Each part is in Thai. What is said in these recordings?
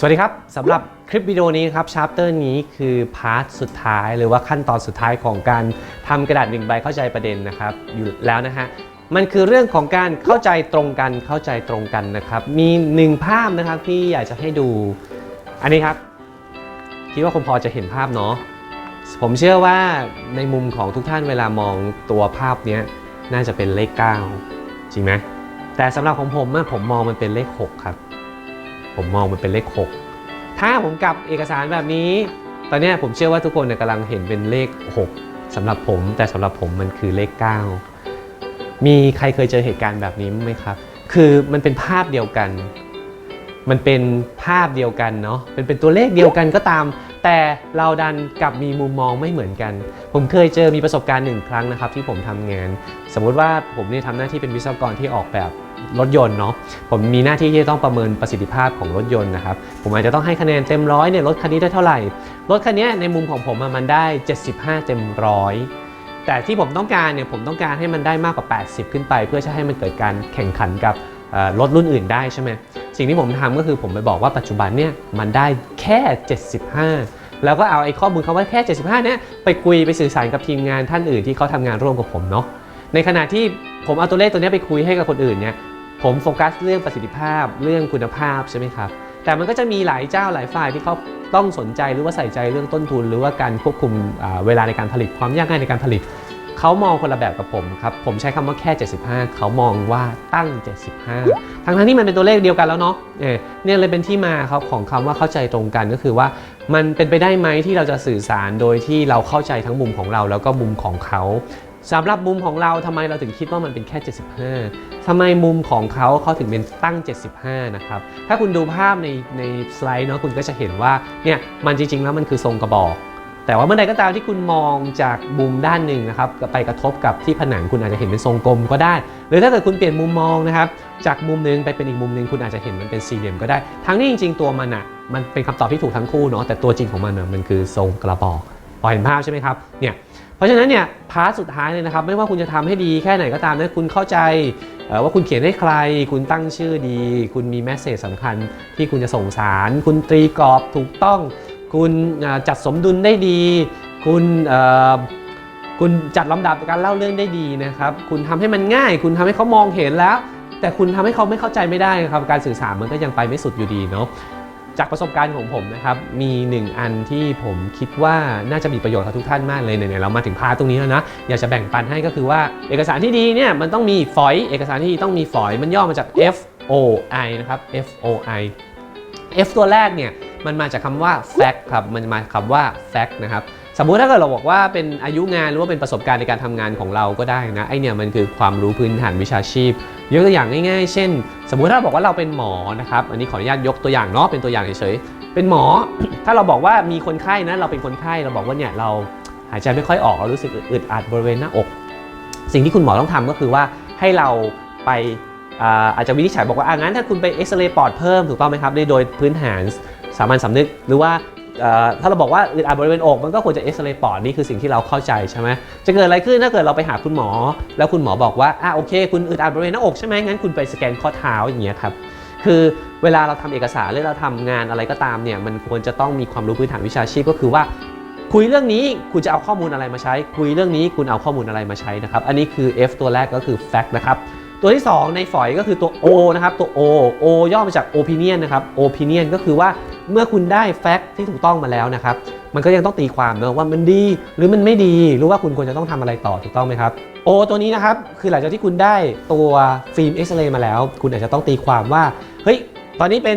สวัสดีครับสำหรับคลิปวิดีโอนี้ครับชาร์ปเตอร์นี้คือพาร์ทสุดท้ายหรือว่าขั้นตอนสุดท้ายของการทำกระดาษหนึ่งใบเข้าใจประเด็นนะครับอยู่แล้วนะฮะมันคือเรื่องของการเข้าใจตรงกันเข้าใจตรงกันนะครับ มีหนึ่งภาพนะครับที่อยากจะให้ดู อันนี้ครับ คิดว่าคงพอจะเห็นภาพเนาะผมเชื่อว่าในมุมของทุกท่านเวลามองตัวภาพนี้น่าจะเป็นเลข 9 จริงไหมแต่สำหรับของผมผมมองมันเป็นเลข 6 ครับ ผมมองมันเป็นเลข 6 ถ้าผมกลับเอกสารแบบนี้ ตอนนี้ผมเชื่อว่าทุกคนเนี่ยกำลังเห็นเป็นเลข 6สำหรับผม แต่สำหรับผมมันคือเลข 9 มีใครเคยเจอเหตุการณ์แบบนี้ไหมครับ คือมันเป็นภาพเดียวกัน มันเป็นภาพเดียวกันเนาะเป็นเป็นตัวเลขเดียวกันก็ตาม แต่เราดันกลับมีมุมมองไม่เหมือนกัน ผมเคยเจอมีประสบการณ์หนึ่งครั้งนะครับที่ผมทำงาน สมมุติว่าผมเนี่ยทำหน้าที่เป็นวิศวกรที่ออกแบบรถยนต์เนาะผมมีหน้าที่ที่จะต้องประเมินประสิทธิภาพของรถยนต์นะครับ ผมอาจจะต้องให้คะแนนเต็มร้อยเนี่ยรถคันนี้ได้เท่าไหร่ รถคันนี้ในมุมของผมมันได้ 75 เต็มร้อยแต่ที่ผมต้องการเนี่ยผมต้องการให้มันได้มากกว่า 80 ขึ้นไป เพื่อจะให้มันเกิดการแข่งขันกับรถรุ่นอื่นได้ใช่ไหม สิ่งที่ผมทำก็คือผมไปบอกว่าปัจจุบันเนี่ยมันได้แค่ 75 แล้วก็เอาไอ้ข้อมูลคำว่าแค่ 75เนี่ยไปคุยไปสื่อสารกับทีมงานท่านอื่นที่เขาทำงานร่วมกับผมเนาะในขณะที่ผมเอาตัวเลขตัวเนี้ยไปคุยให้กับคนอื่นเนี่ยผมโฟกัสเรื่องประสิทธิภาพเรื่องคุณภาพใช่ไหมครับแต่มันก็จะมีหลายเจ้าหลายฝ่ายที่เขาต้องสนใจหรือว่าใส่ใจเรื่องต้นทุน หรือว่าการควบคุมเวลาในการผลิตความยากง่ายในการผลิต เขามองคนละแบบกับผมครับ ผมใช้คำว่าแค่ 75 เขามองว่าตั้ง 75 ทั้งทั้งๆที่มันเป็นตัวเลขเดียวกันแล้วเนาะเออเนี่ยเลยเป็นที่มาครับของคำว่าเข้าใจตรงกันก็คือว่า มันเป็นไปได้ไหมที่เราจะสื่อสารโดยที่เราเข้าใจทั้งมุมของเรา แล้วก็มุมของเขาสำหรับมุมของเราทำไมเราถึงคิดว่ามันเป็นแค่ 75 ทำไมมุมของเขาเขาถึงเป็นตั้ง 75 นะครับ ถ้าคุณดูภาพในในสไลด์เนาะคุณก็จะเห็นว่าเนี่ยมันจริงๆแล้วมันคือทรงกระบอก แต่ว่าเมื่อใดก็ตามที่คุณมองจากมุมด้านหนึ่งนะครับไปกระทบกับที่ผนังคุณอาจจะเห็นเป็นทรงกลมก็ได้ หรือถ้าเกิดคุณเปลี่ยนมุมมองนะครับจากมุมหนึงไปเป็นอีกมุมหนึงคุณอาจจะเห็นมันเป็นสี่เหลี่ยมก็ได้ ทั้งนี้จริง ๆ ตัวมันอะมันเป็นคำตอบที่ถูกทั้งคู่เนาะแต่ตัวจริงของมันอะมันคือทรงกระบอกพอเห็นภาพใช่ไหมครับเนี่ยเพราะฉะนั้นเนี่ยพาร์ทสุดท้ายเลยนะครับ ไม่ว่าคุณจะทำให้ดีแค่ไหนก็ตามนะคุณเข้าใจว่าคุณเขียนให้ใคร คุณตั้งชื่อดี คุณมีแมสเซจสำคัญที่คุณจะส่งสาร คุณตรีกรอบถูกต้อง คุณจัดสมดุลได้ดี คุณคุณจัดลำดับการเล่าเรื่องได้ดีนะครับ คุณทำให้มันง่าย คุณทำให้เขามองเห็นแล้ว แต่คุณทำให้เขาไม่เข้าใจไม่ได้ครับ การสื่อสารมันก็ยังไปไม่สุดอยู่ดีเนาะ จากประสบการณ์ของผมนะครับ มีหนึ่งอันที่ผมคิดว่าน่าจะมีประโยชน์กับทุกท่านมากเลยไหนๆเรามาถึงพาร์ทตรงนี้แล้วนะ อยากจะแบ่งปันให้ก็คือว่าเอกสารที่ดีเนี่ยมันต้องมีฝอย เอกสารที่ดีต้องมีฝอย มันย่อมาจาก F O I นะครับ F O I F ตัวแรกเนี่ย มันมาจากคำว่า fact ครับ มันมาจากคำว่า fact นะครับ สมมุติถ้าเกิดเราบอกว่าเป็นอายุงานหรือว่าเป็นประสบการณ์ในการทำงานของเราก็ได้นะ ไอเนี่ยมันคือความรู้พื้นฐานวิชาชีพ ยกตัวอย่างง่ายๆ เช่น สมมุติถ้าเราบอกว่าเราเป็นหมอนะครับ อันนี้ขออนุญาตยกตัวอย่างเนาะ เป็นตัวอย่างเฉยๆ เป็นหมอ ถ้าเราบอกว่ามีคนไข้นะ เราเป็นคนไข้ เราบอกว่าเนี่ยเราหายใจไม่ค่อยออก เรารู้สึกอึดอัดบริเวณหน้าอก สิ่งที่คุณหมอต้องทำก็คือว่าให้เราไปอ่าอาจจะวินิจฉัยบอกว่าอะงั้นถ้าคุณไปเอ็กซเรย์ปอดเพิ่มถูกต้องไหมครับ โดยพื้นฐาน สามัญสำนึกหรือว่าถ้าเราบอกว่าอึดอัดบริเวณอกมันก็ควรจะเอ็กซเรย์ปอดนี่คือสิ่งที่เราเข้าใจใช่ไหมจะเกิดอะไรขึ้นถ้าเกิดเราไปหาคุณหมอ แล้วคุณหมอบอกว่าอะโอเค คุณอึดอัดบริเวณหน้าอกใช่ไหมงั้นคุณไปสแกนข้อเท้าอย่างเงี้ยครับคือเวลาเราทำเอกสารหรือเราทำงานอะไรก็ตามเนี่ยมันควรจะต้องมีความรู้พื้นฐานวิชาชีพก็คือว่า คุยเรื่องนี้คุณจะเอาข้อมูลอะไรมาใช้ คุยเรื่องนี้คุณเอาข้อมูลอะไรมาใช้นะครับอันนี้คือ F ตัวแรกก็คือ fact นะครับตัวที่ 2 ในฝอยก็คือตัว O นะครับตัว O O ย่อมาจาก opinion นะครับ opinion ก็คือว่า เมื่อคุณได้ fact ที่ถูกต้องมาแล้วนะครับ มันก็ยังต้องตีความเนอะว่ามันดีหรือมันไม่ดีหรือว่าคุณควรจะต้องทำอะไรต่อถูกต้องไหมครับ O ตัวนี้นะครับคือหลังจากที่คุณได้ตัวฟิล์มเอ็กซเรย์มาแล้ว คุณอาจจะต้องตีความว่าเฮ้ยตอนนี้เป็น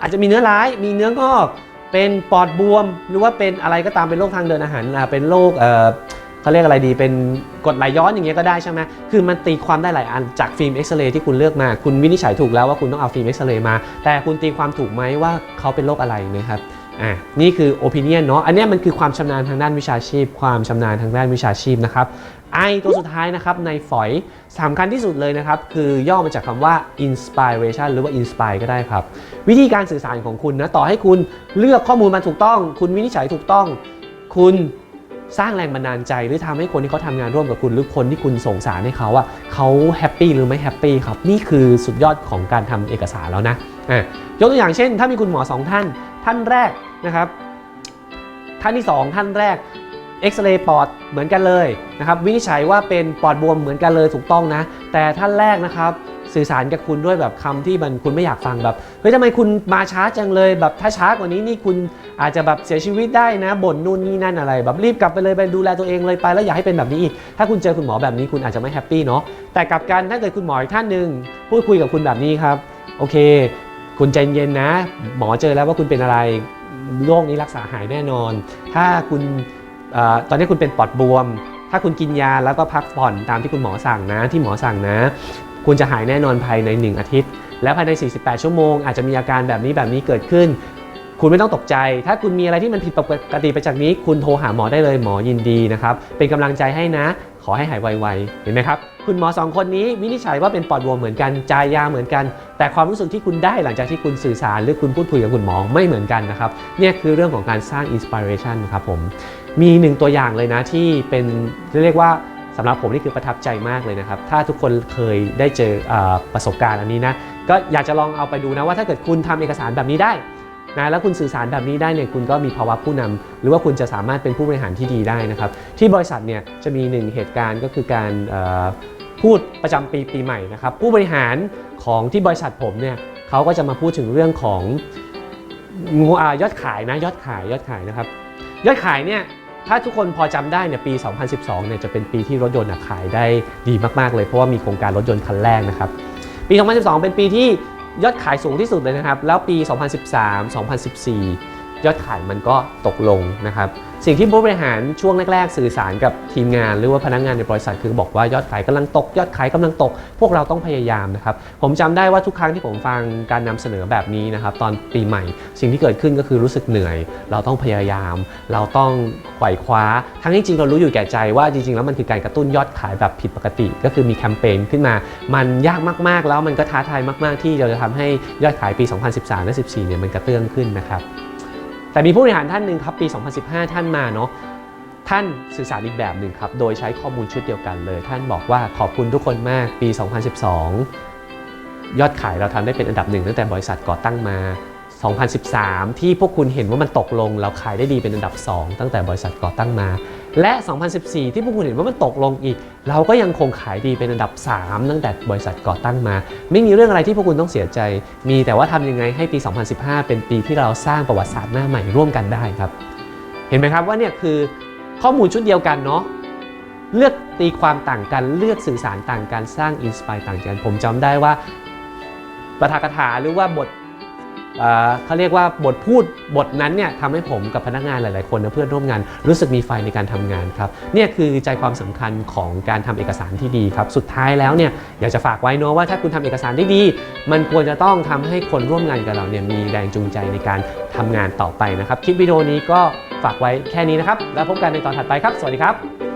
อาจจะมีเนื้อร้าย มีเนื้องอก เป็นปอดบวม หรือว่าเป็นอะไรก็ตามเป็นโรคทางเดินอาหารเป็นโรค เขาเรียกอะไรดีเป็นกรดไหลย้อนอย่างเงี้ยก็ได้ใช่ไหมคือมันตีความได้หลายอันจากฟิล์มเอ็กซเรย์ที่คุณเลือกมา คุณวินิจฉัยถูกแล้วว่าคุณต้องเอาฟิล์มเอ็กซเรย์มา แต่คุณตีความถูกไหมว่าเขาเป็นโรคอะไรนะครับอ่านี่คือ opinion เนาะอันนี้มันคือความชำนาญทางด้านวิชาชีพ ความชำนาญทางด้านวิชาชีพนะครับไอตัวสุดท้ายนะครับในฝอยสำคัญที่สุดเลยนะครับ คือย่อมาจากคำว่า inspiration หรือว่า inspire ก็ได้ครับ วิธีการสื่อสารของคุณนะ ต่อให้คุณเลือกข้อมูลมาถูกต้อง คุณวินิจฉัยถูกต้อง คุณ สร้างแรงบันดาลใจหรือทำให้คนที่เขาทำงานร่วมกับคุณหรือคนที่คุณส่งสารให้เขาอะเขาแฮปปี้หรือไม่แฮปปี้ครับนี่คือสุดยอดของการทำเอกสารแล้วนะอะยกตัวอย่างเช่น ถ้ามีคุณหมอสองท่าน ท่านแรกนะครับท่านที่สองท่านแรกเอ็กซเรย์ปอดเหมือนกันเลยนะครับวินิจฉัยว่าเป็นปอดบวมเหมือนกันเลยถูกต้องนะ แต่ท่านแรกนะครับ สื่อสารกับคุณด้วยแบบคำที่มันคุณไม่อยากฟังแบบเฮ้ยทำไมคุณมาช้าจังเลยแบบถ้าช้ากว่านี้นี่คุณอาจจะแบบเสียชีวิตได้นะบ่นนู่นนี่นั่นอะไร แบบรีบกลับไปเลยไปดูแลตัวเองเลยไปแล้วอย่าให้เป็นแบบนี้อีก ถ้าคุณเจอคุณหมอแบบนี้คุณอาจจะไม่แฮปปี้เนาะแต่กลับกันถ้าเกิดคุณหมออีกท่านหนึ่งพูดคุยกับคุณแบบนี้ครับโอเค คุณใจเย็นนะ หมอเจอแล้วว่าคุณเป็นอะไรโรคนี้รักษาหายแน่นอน ถ้าคุณอตอนนี้คุณเป็นปอดบวม ถ้าคุณกินยาแล้วก็พักผ่อนตามที่คุณหมอสั่งนะ ที่หมอสั่งนะ คุณจะหายแน่นอนภายใน 1 อาทิตย์ และภายใน 48 ชั่วโมง อาจจะมีอาการแบบนี้แบบนี้เกิดขึ้น คุณไม่ต้องตกใจ ถ้าคุณมีอะไรที่มันผิดปกติไปจากนี้ คุณโทรหาหมอได้เลยหมอยินดีนะครับ เป็นกำลังใจให้นะ ขอให้หายไวๆ เห็นไหมครับ คุณหมอสองคนนี้วินิจฉัยว่าเป็นปอดบวมเหมือนกันจ่ายยาเหมือนกัน แต่ความรู้สึกที่คุณได้หลังจากที่คุณสื่อสาร หรือคุณพูดคุยกับคุณหมอไม่เหมือนกันนะครับเนี่ยคือเรื่องของการสร้างอินสปิเรชันครับผมมีหนึ่งตัวอย่างเลยนะที่เป็นเรียกว่า สำหรับผมนี่คือประทับใจมากเลยนะครับ ถ้าทุกคนเคยได้เจออประสบการณ์อันนี้นะ ก็อยากจะลองเอาไปดูนะว่าถ้าเกิดคุณทำเอกสารแบบนี้ได้นะแล้วคุณสื่อสารแบบนี้ได้เนี่ยคุณก็มีภาวะผู้นำหรือว่าคุณจะสามารถเป็นผู้บริหารที่ดีได้นะครับ ที่บริษัทเนี่ยจะมีหนึ่งเหตุการณ์ก็คือการพูดประจำปีปีใหม่นะครับ ผู้บริหารของที่บริษัทผมเนี่ยเขาก็จะมาพูดถึงเรื่องของงูอายอดขายนะยอดขายยอดขายนะครับ ยอดขายเนี่ย ถ้าทุกคนพอจำได้เนี่ยปี 2012 เนี่ยจะเป็นปีที่รถยนต์ขายได้ดีมาก ๆ เลย เพราะว่ามีโครงการรถยนต์คันแรกนะครับ ปี 2012 เป็นปีที่ยอดขายสูงที่สุดเลยนะครับ แล้วปี 2013 2014 ยอดขายมันก็ตกลงนะครับสิ่งที่ผู้บริหารช่วงแรก ๆ สื่อสารกับทีมงาน หรือว่าพนักงานในบริษัทคือบอกว่ายอดขายกำลังตก ยอดขายกำลังตก พวกเราต้องพยายามนะครับผมจำได้ว่าทุกครั้งที่ผมฟังการนำเสนอแบบนี้นะครับตอนปีใหม่ สิ่งที่เกิดขึ้นก็คือรู้สึกเหนื่อย เราต้องพยายาม เราต้องไขว่คว้า ทั้งที่จริงเรารู้อยู่แก่ใจว่าจริง ๆ แล้วมันคือการกระตุ้นยอดขายแบบผิดปกติ ก็คือมีแคมเปญขึ้นมา มันยากมากๆ แล้วมันก็ท้าทายมาก ๆ ที่เราจะทำให้ยอดขายปี 2013 และ 14 เนี่ยมันกระเตื้องขึ้นนะครับ แต่มีผู้บริหารท่านหนึ่งครับปี 2015 ท่านมาเนาะท่านสื่อสารอีกแบบหนึ่งครับ โดยใช้ข้อมูลชุดเดียวกันเลย ท่านบอกว่าขอบคุณทุกคนมากปี 2012 ยอดขายเราทำได้เป็นอันดับหนึ่งตั้งแต่บริษัทก่อตั้งมา 2013 ที่พวกคุณเห็นว่ามันตกลง เราขายได้ดีเป็นอันดับ 2 ตั้งแต่บริษัทก่อตั้งมา และ 2014 ที่พวกคุณเห็นว่ามันตกลงอีก เราก็ยังคงขายดีเป็นอันดับ 3 ตั้งแต่บริษัทก่อตั้งมา ไม่มีเรื่องอะไรที่พวกคุณต้องเสียใจ มีแต่ว่าทำยังไงให้ปี 2015 เป็นปีที่เราสร้างประวัติศาสตร์หน้าใหม่ร่วมกันได้ครับ เห็นไหมครับว่าเนี่ยคือข้อมูลชุดเดียวกันเนาะเลือกตีความต่างกันเลือกสื่อสารต่างกันสร้างอินสปายต่างกัน ผมจำได้ว่าปาฐกถาหรือว่าบท เขาเรียกว่าบทพูดบทนั้นเนี่ยทำให้ผมกับพนักงานหลาย ๆ คนนะเพื่อนร่วมงาน รู้สึกมีไฟในการทำงานครับเนี่ยคือใจความสำคัญของการทำเอกสารที่ดีครับสุดท้ายแล้วเนี่ยอยากจะฝากไว้เนาะว่าถ้าคุณทำเอกสารได้ดี มันควรจะต้องทำให้คนร่วมงานกับเราเนี่ยมีแรงจูงใจในการทำงานต่อไปนะครับคลิปวิดีโอนี้ก็ฝากไว้แค่นี้นะครับแล้วพบกันในตอนถัดไปครับ สวัสดีครับ